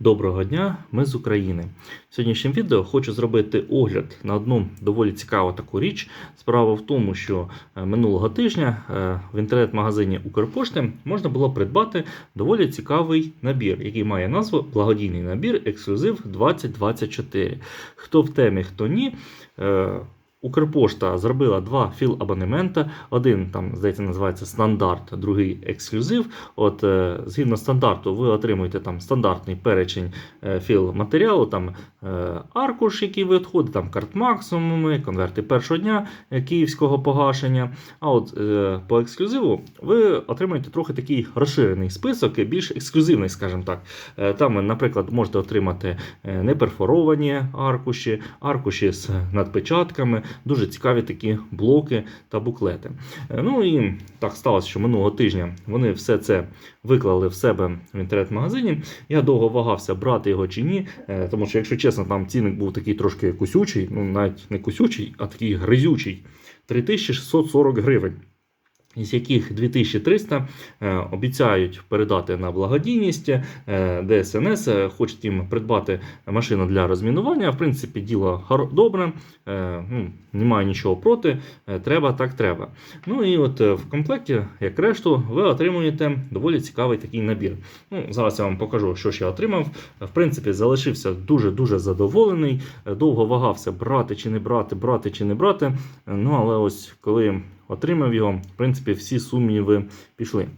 Доброго дня, ми з України. В сьогоднішнім відео хочу зробити огляд на одну доволі цікаву таку річ. Справа в тому, що е, минулого тижня е, в інтернет-магазині Укрпошти можна було придбати доволі цікавий набір, який має назву Благодійний набір Ексклюзив 2024. Хто в темі, хто ні. Укрпошта зробила два філ-абонемента. Один там, здається, називається стандарт, другий ексклюзив. От е, згідно стандарту, ви отримуєте там стандартний перечень е, філ-матеріалу, там е, аркуш, який ви відходить, там карт максимуми, конверти першого дня київського погашення. А от по ексклюзиву ви отримаєте трохи такий розширений список, більш ексклюзивний, скажімо так. Там, наприклад, можете отримати неперфоровані аркуші, аркуші з надпечатками, дуже цікаві такі блоки та буклети. Е, Ну і так сталося, що минулого тижня вони все це виклали в себе в інтернет-магазині. Я довго вагався, брати його чи ні, е, тому що, якщо чесно, там цінник був такий трошки кусючий, ну навіть не кусючий, а такий гризючий 3640 гривень. Із яких 2300 е, обіцяють передати на благодійність, е, ДСНС е, хочуть їм придбати машину для розмінування. В принципі, діло добре, ну, немає нічого проти, треба так треба. Ну і от в комплекті, як решту, ви отримуєте доволі цікавий такий набір. Ну, зараз я вам покажу, що я отримав. В принципі, залишився дуже-дуже задоволений. Довго вагався брати чи не брати, брати чи не брати. Ну, але ось коли отримав його, в принципі, всі сумніви пішли.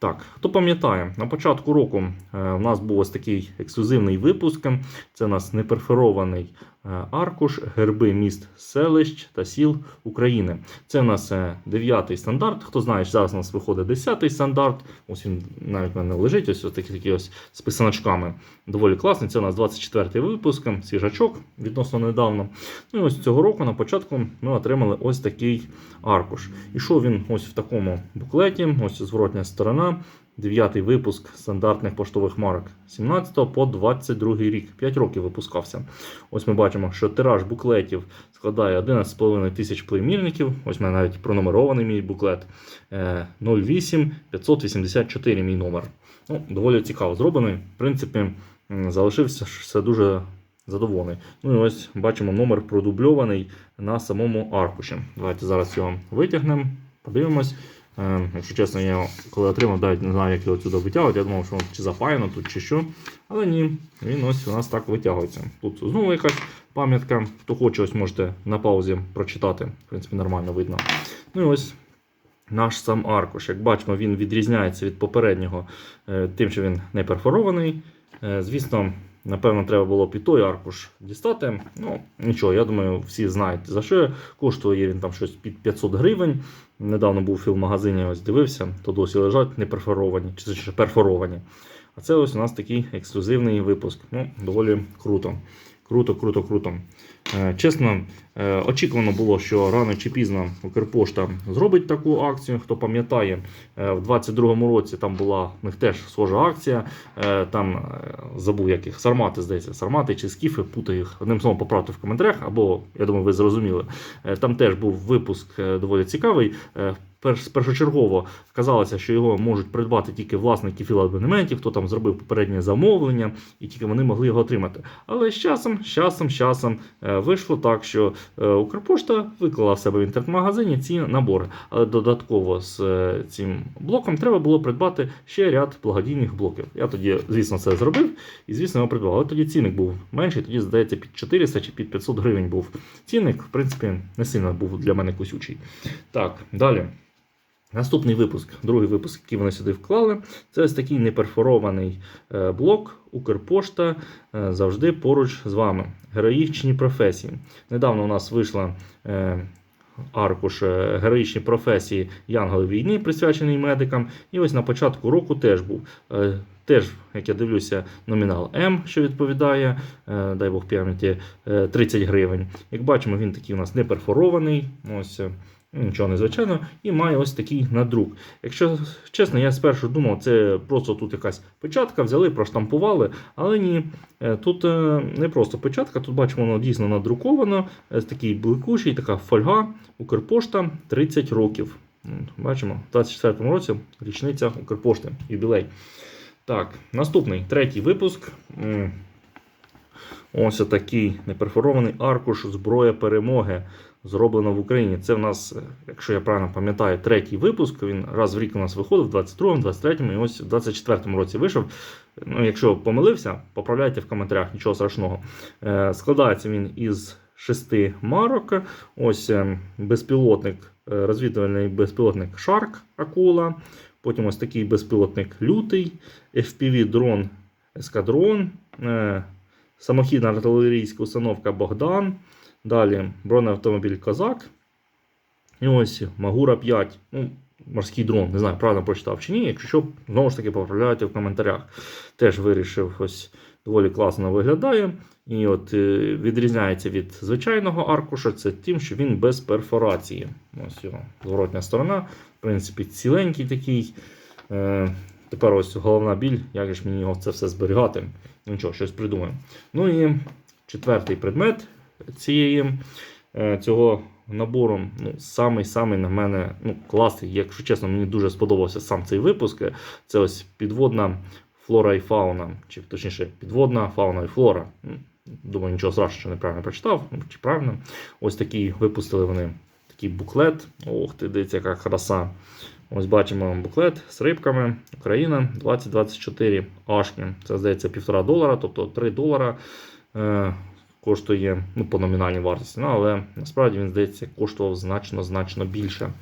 Так, хто пам'ятає, на початку року е, в нас був ось такий ексклюзивний випуск. Це у нас неперферований е, аркуш, герби міст селищ та сіл України. Це у нас е, дев'ятий стандарт. Хто знає, зараз у нас виходить десятий стандарт. Ось він навіть в мене лежить, ось такий, такий ось з писаночками. Доволі класний. Це у нас 24-й випуск, свіжачок відносно недавно. Ну і ось цього року на початку ми отримали ось такий аркуш. Ішов він ось в такому буклеті, ось зворотня сторона. Дев'ятий випуск стандартних поштових марок 17 по 22 рік. 5 років випускався. Ось ми бачимо, що тираж буклетів складає 11,5 тисяч плеймірників. Ось у мене навіть пронумерований мій буклет. Е, 08 584 мій номер. Ну, доволі цікаво зроблений. В принципі, залишився все дуже задоволений. Ну і ось бачимо номер продубльований на самому аркуші. Давайте зараз його витягнемо, подивимось. Е, Якщо чесно, я коли отримав, навіть не знаю, як його сюди витягувати. Я думав, що чи запаяно тут, чи що. Але ні, він ось у нас так витягується. Тут знову якась пам'ятка. Хто хоче, ось можете на паузі прочитати. В принципі, нормально видно. Ну і ось наш сам аркуш. Як бачимо, він відрізняється від попереднього е, тим, що він не перфорований. Е, Звісно, напевно, треба було і той аркуш дістати. Ну, нічого, я думаю, всі знають за що. Коштує він там щось під 500 гривень. Недавно був в магазині, ось дивився, то досі лежать не перфоровані, чи перфоровані. А це ось у нас такий ексклюзивний випуск. Ну, доволі круто. Круто, круто, круто. Е, Чесно, е, очікувано було, що рано чи пізно Укрпошта зробить таку акцію. Хто пам'ятає, е, в 22-му році там була в них теж схожа акція. Там забув яких сармати, здається, сармати чи скіфи, путаю їх. Одним словом, поправте в коментарях, або я думаю, ви зрозуміли. Там теж був випуск доволі цікавий. Першочергово казалося, що його можуть придбати тільки власники філабонементів, хто там зробив попереднє замовлення, і тільки вони могли його отримати. Але з часом, з часом, з часом е, вийшло так, що е, Укрпошта виклала в себе в інтернет-магазині ці набори. Але додатково з е, цим блоком треба було придбати ще ряд благодійних блоків. Я тоді, звісно, це зробив і, звісно, його придбав. Але тоді цінник був менший, тоді, здається, під 400 чи під 500 гривень був цінник. В принципі, не сильно був для мене кусючий. Так, далі. Наступний випуск, другий випуск, який вони сюди вклали, це ось такий неперфорований е, блок Укрпошта е, завжди поруч з вами. Героїчні професії. Недавно у нас вийшла е, аркуш героїчні професії Янголи війни, присвячений медикам. І ось на початку року теж був. Теж, як я дивлюся, номінал М, що відповідає, дай Бог пам'яті, е, 30 гривень. Як бачимо, він такий у нас не перфорований. Ось Нічого незвичайного, і має ось такий надрук. Якщо чесно, я спершу думав, це просто тут якась печатка, взяли, проштампували, але ні, е, тут е, не просто печатка, тут бачимо, воно дійсно надруковано, ось такий бликучий, така фольга, Укрпошта 30 років. Бачимо, в 24-му році річниця Укрпошти, юбілей. Так, наступний третій випуск. Ось такий неперфорований аркуш зброя перемоги. Зроблено в Україні. Це в нас, якщо я правильно пам'ятаю, третій випуск. Він раз в рік у нас виходив, в 22-му, 23-му і ось в 24-му році вийшов. Ну, якщо помилився, поправляйте в коментарях, нічого страшного. Е, складається він із шести марок. Ось е, безпілотник, е, розвідувальний безпілотник Shark Акула. Потім ось такий безпілотник Лютий, FPV-дрон Ескадрон, самохідна артилерійська установка Богдан. Далі бронеавтомобіль Козак. І ось Магура 5. Ну, морський дрон, не знаю, правильно прочитав чи ні. Якщо що, знову ж таки поправляйте в коментарях. Теж вирішив, ось доволі класно виглядає. І от е, відрізняється від звичайного аркуша, це тим, що він без перфорації. Ось його зворотня сторона. В принципі, ціленький такий. Тепер ось головна біль, як ж мені його це все зберігати. Ну Нічого, щось придумаємо. Ну і четвертий предмет цієї, е, цього набору, ну, самий-самий на мене ну, класний. Якщо чесно, мені дуже сподобався сам цей випуск. Це ось підводна флора і фауна, чи точніше, підводна фауна і флора. Ну, Думаю, нічого страшного, що неправильно прочитав, ну, чи правильно. Ось такий випустили вони такий буклет. Ох ти, дивіться, яка краса. Ось бачимо буклет з рибками. Україна 2024 Ашки. Це здається півтора долара, тобто 3 долара е, коштує ну, по номінальній вартості. Ну, але насправді він здається коштував значно значно більше.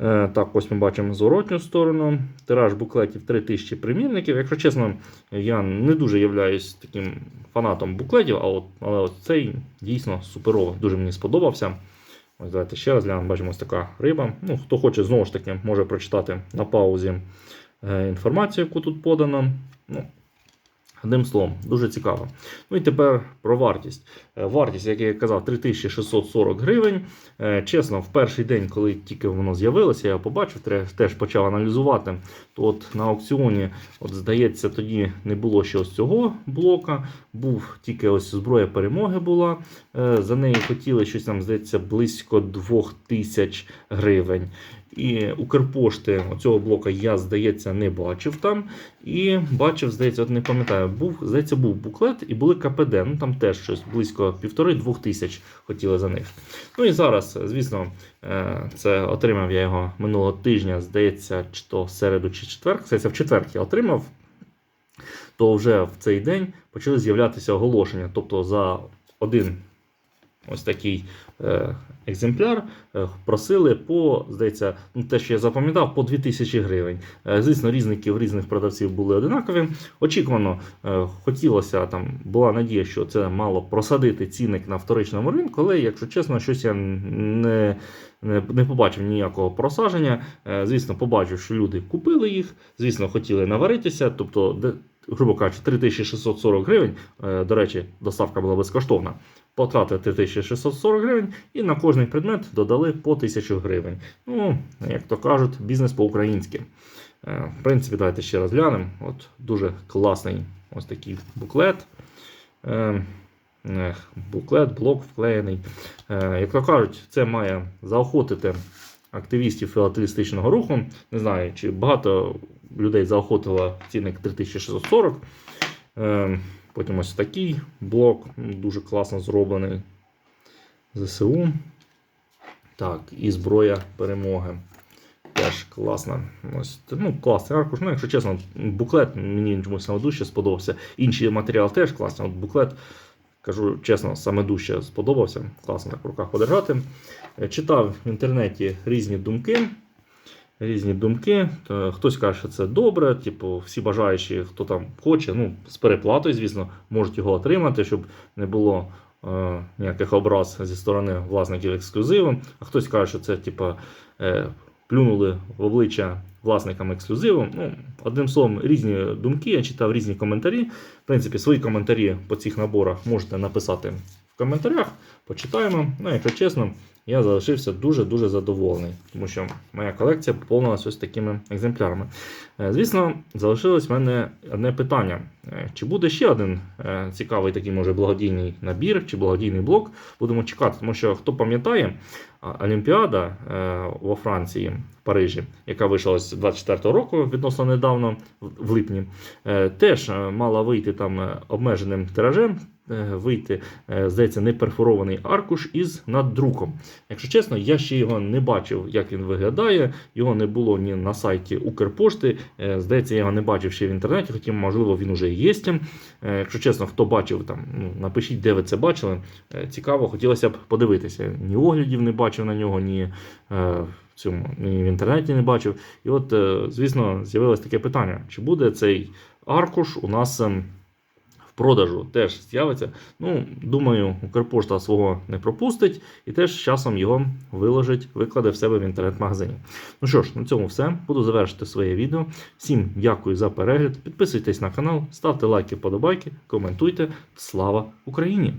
Е, так, ось ми бачимо зворотню сторону. Тираж буклетів 3000 примірників. Якщо чесно, я не дуже являюсь таким фанатом буклетів, а от, але от цей дійсно суперовий. Дуже мені сподобався. Ось давайте ще раз глянемо, бачимо ось така риба. Ну, хто хоче, знову ж таки, може прочитати на паузі е, інформацію, яку тут подано. Ну, Одним словом, дуже цікаво. Ну і тепер про вартість. Е, Вартість, як я казав, 3640 гривень. Е, Чесно, в перший день, коли тільки воно з'явилося, я побачив, теж почав аналізувати. То от на аукціоні, от здається, тоді не було ще ось цього блока. Був тільки ось зброя перемоги була. Е, За неї хотіли щось там, здається, близько 2000 гривень. І Укрпошти оцього блока я, здається, не бачив там. І бачив, здається, от не пам'ятаю, був, здається, був буклет і були КПД. Ну там теж щось близько півтори-двох тисяч хотіли за них. Ну і зараз, звісно, е, це отримав я його минулого тижня, здається, чи то середу, чи четвер. Здається, в четвер я отримав. То вже в цей день почали з'являтися оголошення. Тобто за один ось такий е, екземпляр е, просили по, здається, ну, те, що я запам'ятав, по 2000 гривень. Е, звісно, різники в різних продавців були одинакові. Очікувано, хотілося там, була надія, що це мало просадити цінник на вторичному ринку, але, якщо чесно, щось я не, не, побачив ніякого просадження. Е, звісно, побачив, що люди купили їх, звісно, хотіли наваритися, тобто, грубо кажучи, 3640 гривень. До речі, доставка була безкоштовна. Потратили 3640 гривень і на кожний предмет додали по 1000 гривень. Ну, як то кажуть, бізнес по-українськи. Е, В принципі, давайте ще раз глянемо. От дуже класний ось такий буклет. Е, Буклет, блок вклеєний. Е, Як то кажуть, це має заохотити активістів філателістичного руху. Не знаю, чи багато людей заохотило цінник 3640. Потім ось такий блок, дуже класно зроблений. ЗСУ. Так, і зброя перемоги. Теж класна. Ось, ну, класний аркуш. Ну, якщо чесно, буклет мені чомусь дужче сподобався. Інший матеріал теж класний. От буклет, кажу чесно, саме дужче сподобався. Класно так в руках подержати. Е, Читав в інтернеті різні думки. Різні думки. То Хтось каже, що це добре, типу, всі бажаючі, хто там хоче, ну, з переплатою, звісно, можуть його отримати, щоб не було е, ніяких образ зі сторони власників ексклюзиву. А хтось каже, що це типу, е, плюнули в обличчя власникам ексклюзиву. Ну, одним словом, різні думки, я читав різні коментарі. В принципі, свої коментарі по цих наборах можете написати в коментарях, почитаємо. Ну, якщо чесно, я залишився дуже-дуже задоволений, тому що моя колекція поповнилася ось такими екземплярами. Е, Звісно, залишилось в мене одне питання. Е, Чи буде ще один е, цікавий такий, може, благодійний набір чи благодійний блок? Будемо чекати, тому що хто пам'ятає, Олімпіада е, во Франції, в Парижі, яка вийшла ось 24-го року відносно недавно, в липні, теж мала вийти там обмеженим тиражем. Вийти, здається, неперфорований аркуш із наддруком. Якщо чесно, я ще його не бачив, як він виглядає. Його не було ні на сайті Укрпошти. Здається, я його не бачив ще в інтернеті, хоча, можливо, він уже є. Е, Якщо чесно, хто бачив, там, ну, напишіть, де ви це бачили. Е, Цікаво, хотілося б подивитися. Ні оглядів не бачив на нього, ні е, в цьому, ні в інтернеті не бачив. І от, звісно, з'явилось таке питання: чи буде цей аркуш у нас. Продажу теж з'явиться. Ну, думаю, Укрпошта свого не пропустить і теж з часом його виложить, викладе в себе в інтернет-магазині. Ну що ж, на цьому все. Буду завершити своє відео. Всім дякую за перегляд. Підписуйтесь на канал, ставте лайки, подобайки, коментуйте. Слава Україні!